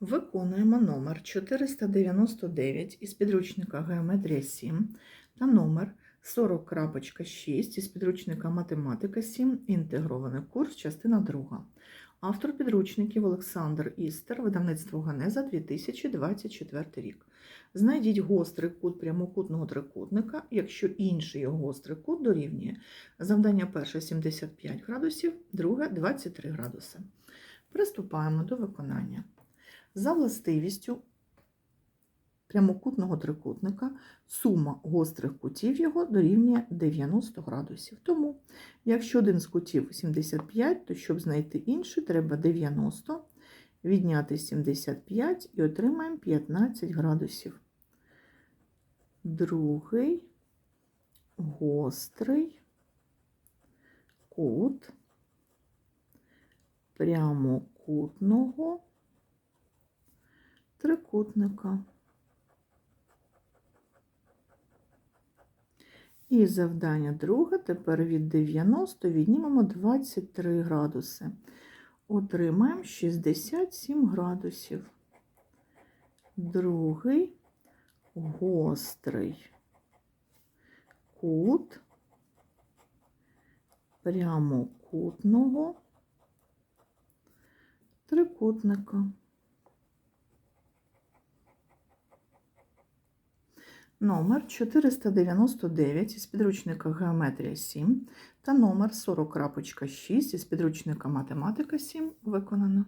Виконуємо номер 499 із підручника Геометрія 7 та номер 40.6 із підручника Математика 7, інтегрований курс, частина 2. Автор підручників Олександр Істер, видавництво Ганеза 2024 рік. Знайдіть гострий кут прямокутного трикутника, якщо інший його гострий кут дорівнює. Завдання перше 75 градусів, друге 23 градуси. Приступаємо до виконання. За властивістю прямокутного трикутника сума гострих кутів його дорівнює 90 градусів. Тому, якщо один з кутів 75, то щоб знайти інший, треба 90 відняти 75 і отримаємо 15 градусів. Другий гострий кут прямокутного трикутника. І завдання друге, тепер від 90 віднімемо 23 градуси. Отримаємо 67 градусів. Другий гострий кут прямокутного трикутника. Номер 499 із підручника Геометрія 7 та номер 40.6 із підручника Математика 7 виконано.